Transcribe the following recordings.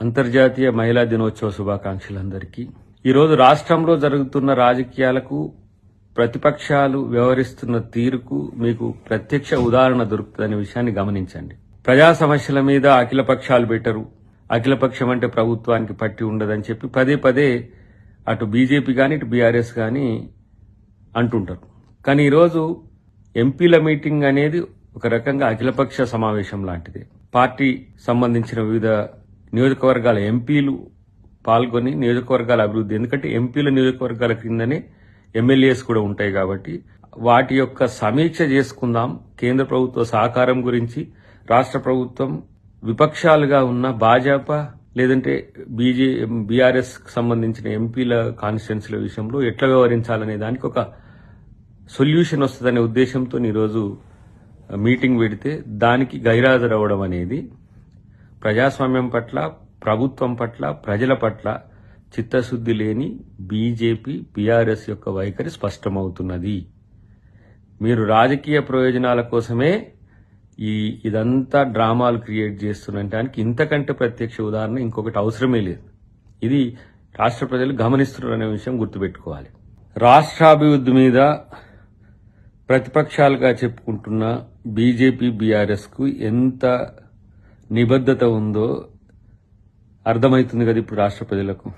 అంతర్జాతీయ మహిళా దినోత్సవ శుభాకాంక్షలందరికీ. ఈరోజు రాష్ట్రంలో జరుగుతున్న రాజకీయాలకు ప్రతిపక్షాలు వ్యవహరిస్తున్న తీరుకు మీకు ప్రత్యక్ష ఉదాహరణ దొరుకుతుందనే విషయాన్ని గమనించండి. ప్రజా సమస్యల మీద అఖిల పక్షాలు పెట్టరు. అఖిలపక్షం అంటే ప్రభుత్వానికి పట్టి ఉండదని చెప్పి పదే పదే అటు బీజేపీ కానీ ఇటు బీఆర్ఎస్ కానీ అంటుంటారు. కానీ ఈరోజు ఎంపీల మీటింగ్ అనేది ఒక రకంగా అఖిలపక్ష సమావేశం లాంటిది. పార్టీ సంబంధించిన వివిధ నియోజకవర్గాల ఎంపీలు పాల్గొని నియోజకవర్గాల అభివృద్ధి ఎందుకంటే ఎంపీల నియోజకవర్గాల కిందనే ఎమ్మెల్యేస్ కూడా ఉంటాయి కాబట్టి వాటి యొక్క సమీక్ష చేసుకుందాం. కేంద్ర ప్రభుత్వ సహకారం గురించి రాష్ట్ర ప్రభుత్వం విపక్షాలుగా ఉన్న భాజపా లేదంటే బీజే బీఆర్ఎస్ సంబంధించిన ఎంపీల కాన్స్టిట్యున్సీల విషయంలో ఎట్లా వ్యవహరించాలనే దానికి ఒక సొల్యూషన్ వస్తుందనే ఉద్దేశంతో ఈరోజు మీటింగ్ పెడితే దానికి గైరాజరవడం అనేది ప్రజాస్వామ్యం పట్ల ప్రభుత్వం పట్ల ప్రజల పట్ల చిత్తశుద్ధి లేని బీజేపీ బీఆర్ఎస్ యొక్క వైఖరి స్పష్టమవుతున్నది. మీరు రాజకీయ ప్రయోజనాల కోసమే ఈ ఇదంతా డ్రామాలు క్రియేట్ చేస్తున్నటానికి ఇంతకంటే ప్రత్యక్ష ఉదాహరణ ఇంకొకటి అవసరమే లేదు. ఇది రాష్ట్ర ప్రజలు గమనిస్తున్నారు అనే విషయం గుర్తుపెట్టుకోవాలి. రాష్ట్రాభివృద్ధి మీద ప్రతిపక్షాలుగా చెప్పుకుంటున్న బీజేపీ బీఆర్ఎస్కు ఎంత నిబద్ధత ఉందో అర్థమవుతుంది కదా ఇప్పుడు రాష్ట్ర ప్రజలకు.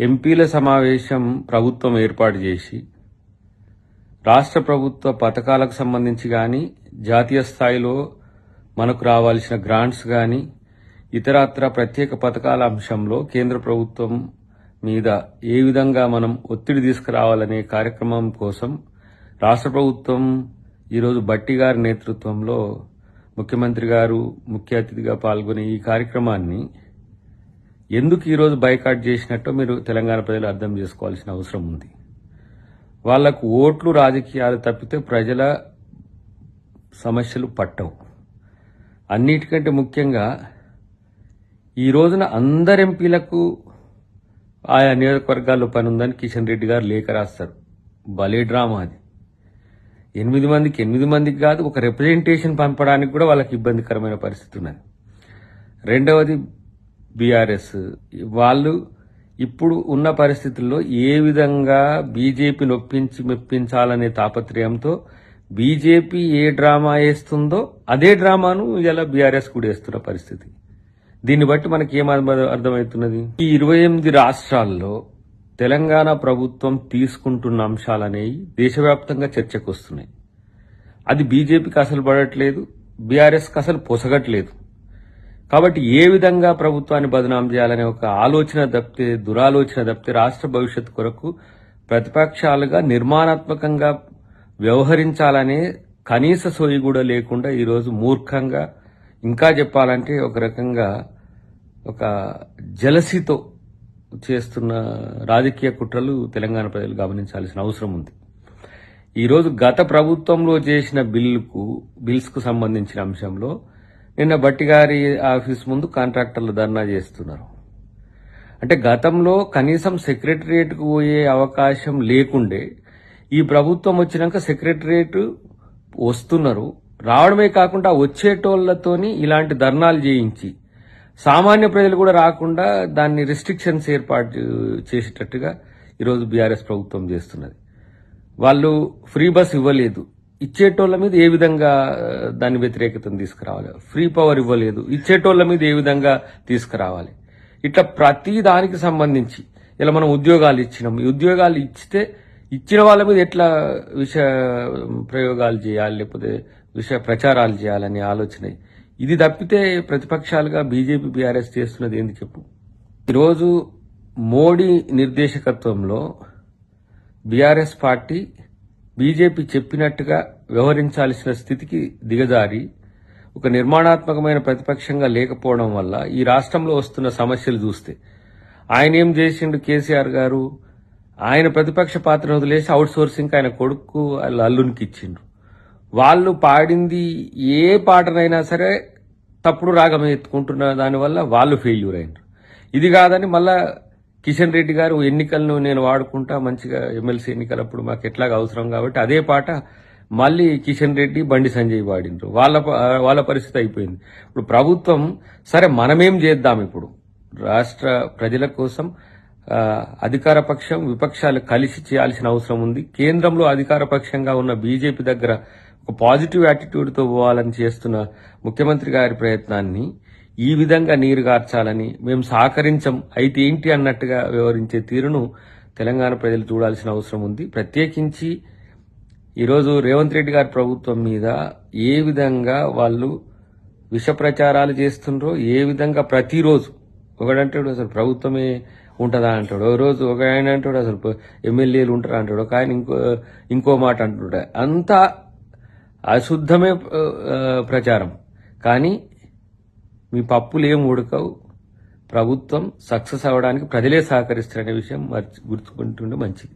ఎంపీల సమావేశం ప్రభుత్వం ఏర్పాటు చేసి రాష్ట్ర ప్రభుత్వ పథకాలకు సంబంధించి కానీ జాతీయ స్థాయిలో మనకు రావాల్సిన గ్రాంట్స్ కానీ ఇతరత్ర ప్రత్యేక పథకాల అంశంలో కేంద్ర ప్రభుత్వం మీద ఏ విధంగా మనం ఒత్తిడి తీసుకురావాలనే కార్యక్రమం కోసం రాష్ట్ర ప్రభుత్వం ఈరోజు బట్టి గారి నేతృత్వంలో ముఖ్యమంత్రి గారు ముఖ్య అతిథిగా పాల్గొనే ఈ కార్యక్రమాన్ని ఎందుకు ఈరోజు బైకాట్ చేసినట్టో మీరు తెలంగాణ ప్రజలు అర్థం చేసుకోవాల్సిన అవసరం ఉంది. వాళ్ళకు ఓట్లు రాజకీయాలు తప్పితే ప్రజల సమస్యలు పట్టవు. అన్నిటికంటే ముఖ్యంగా ఈ రోజున అందరు ఎంపీలకు ఆయా నియోజకవర్గాల్లో పని ఉందని కిషన్ రెడ్డి గారు లేఖ రాస్తారు. బలే డ్రామా అది. ఎనిమిది మందికి ఎనిమిది మందికి కాదు ఒక రిప్రజెంటేషన్ పంపడానికి కూడా వాళ్ళకి ఇబ్బందికరమైన పరిస్థితి ఉన్నది. రెండవది బీఆర్ఎస్ వాళ్ళు ఇప్పుడు ఉన్న పరిస్థితుల్లో ఏ విధంగా బీజేపీ నొప్పించి మెప్పించాలనే తాపత్రయంతో బీజేపీ ఏ డ్రామా వేస్తుందో అదే డ్రామాను ఇలా బీఆర్ఎస్ కూడా వేస్తున్న పరిస్థితి. దీన్ని బట్టి మనకి ఏం అర్థమవుతున్నది? ఈ ఇరవై ఎనిమిది రాష్ట్రాల్లో తెలంగాణ ప్రభుత్వం తీసుకుంటున్న అంశాలనేవి దేశవ్యాప్తంగా చర్చకు వస్తున్నాయి అది బీజేపీకి అసలు పడట్లేదు బీఆర్ఎస్కి అసలు పొసగట్లేదు. కాబట్టి ఏ విధంగా ప్రభుత్వాన్ని బదనాం చేయాలనే ఒక ఆలోచన తప్పితే దురాలోచన తప్పితే రాష్ట్ర భవిష్యత్తు కొరకు ప్రతిపక్షాలుగా నిర్మాణాత్మకంగా వ్యవహరించాలనే కనీస సోయి కూడా లేకుండా ఈరోజు మూర్ఖంగా ఇంకా చెప్పాలంటే ఒక రకంగా ఒక జలసితో చేస్తున్న రాజకీయ కుట్రలు తెలంగాణ ప్రజలు గమనించాల్సిన అవసరం ఉంది. ఈరోజు గత ప్రభుత్వంలో చేసిన బిల్లుకు బిల్స్కు సంబంధించిన అంశంలో నిన్న బట్టిగారి ఆఫీస్ ముందు కాంట్రాక్టర్లు ధర్నా చేస్తున్నారు. అంటే గతంలో కనీసం సెక్రటరియట్కు పోయే అవకాశం లేకుండే ఈ ప్రభుత్వం వచ్చినాక సెక్రటరియట్ వస్తున్నారు. రావడమే కాకుండా వచ్చేటోళ్ళతోని ఇలాంటి ధర్నాలు చేయించి సామాన్య ప్రజలు కూడా రాకుండా దాన్ని రిస్ట్రిక్షన్స్ ఏర్పాటు చేసేటట్టుగా ఈరోజు బీఆర్ఎస్ ప్రభుత్వం చేస్తున్నది. వాళ్ళు ఫ్రీ బస్ ఇవ్వలేదు. ఇచ్చేటోళ్ళ మీద ఏ విధంగా దాన్ని దాని వ్యతిరేకతను తీసుకురావాలి? ఫ్రీ పవర్ ఇవ్వలేదు. ఇచ్చేటోళ్ళ మీద ఏ విధంగా తీసుకురావాలి? ఇట్లా ప్రతి దానికి సంబంధించి ఇలా మనం ఉద్యోగాలు ఇచ్చినాం. ఈ ఉద్యోగాలు ఇచ్చితే ఇచ్చిన వాళ్ళ మీద ఎట్లా విష ప్రయోగాలు చేయాలి? లేకపోతే విష ప్రచారాలు చేయాలనే ఆలోచన ఇది తప్పితే ప్రతిపక్షాలుగా బీజేపీ బీఆర్ఎస్ చేస్తున్నది ఏంది చెప్పు. ఈరోజు మోడీ నిర్దేశకత్వంలో బీఆర్ఎస్ పార్టీ బీజేపీ చెప్పినట్టుగా వ్యవహరించాల్సిన స్థితికి దిగజారి ఒక నిర్మాణాత్మకమైన ప్రతిపక్షంగా లేకపోవడం వల్ల ఈ రాష్ట్రంలో వస్తున్న సమస్యలు చూస్తే. ఆయన ఏం చేసిండు కేసీఆర్ గారు? ఆయన ప్రతిపక్ష పాత్ర వదిలేసి అవుట్ సోర్సింగ్ ఆయన కొడుకు వాళ్ళ అల్లునికి ఇచ్చిండ్రు వాళ్ళు పాడింది ఏ పాటనైనా సరే తప్పుడు రాగం ఎత్తుకుంటున్న దానివల్ల వాళ్ళు ఫెయిల్యూర్ అయినారు. ఇది కాదని మళ్ళా కిషన్ రెడ్డి గారు ఎన్నికలను నేను వాడుకుంటా మంచిగా ఎమ్మెల్సీ ఎన్నికలప్పుడు మాకు ఎట్లాగా అవసరం కాబట్టి అదే పాట మళ్ళీ కిషన్ రెడ్డి బండి సంజయ్ వాడిండ్రు వాళ్ళ వాళ్ళ పరిస్థితి అయిపోయింది. ఇప్పుడు ప్రభుత్వం సరే మనమేం చేద్దాం ఇప్పుడు? రాష్ట్ర ప్రజల కోసం అధికార పక్షం విపక్షాలు కలిసి చేయాల్సిన అవసరం ఉంది. కేంద్రంలో అధికార పక్షంగా ఉన్న బీజేపీ దగ్గర ఒక పాజిటివ్ యాటిట్యూడ్తో పోవాలని చేస్తున్న ముఖ్యమంత్రి గారి ప్రయత్నాన్ని ఈ విధంగా నీరు గార్చాలని మేము సహకరించం అయితే ఏంటి అన్నట్టుగా వ్యవహరించే తీరును తెలంగాణ ప్రజలు చూడాల్సిన అవసరం ఉంది. ప్రత్యేకించి ఈరోజు రేవంత్ రెడ్డి గారి ప్రభుత్వం మీద ఏ విధంగా వాళ్ళు విష ప్రచారాలు చేస్తుండ్రో ఏ విధంగా ప్రతిరోజు ఒకడంటాడు అసలు ప్రభుత్వమే ఉంటుందా అంటాడు ఒక రోజు ఒక ఆయన అంటాడు అసలు ఎమ్మెల్యేలు ఉంటారా అంటాడు ఒక ఆయన ఇంకో ఇంకో మాట అంటుంటాడు. అంతా అశుద్ధమే ప్రచారం. కానీ మీ పప్పులు ఏం ఉడకవు. ప్రభుత్వం సక్సెస్ అవ్వడానికి ప్రజలే సహకరిస్తారనే విషయం మర్చి గుర్తుకుంటుండే మంచిది.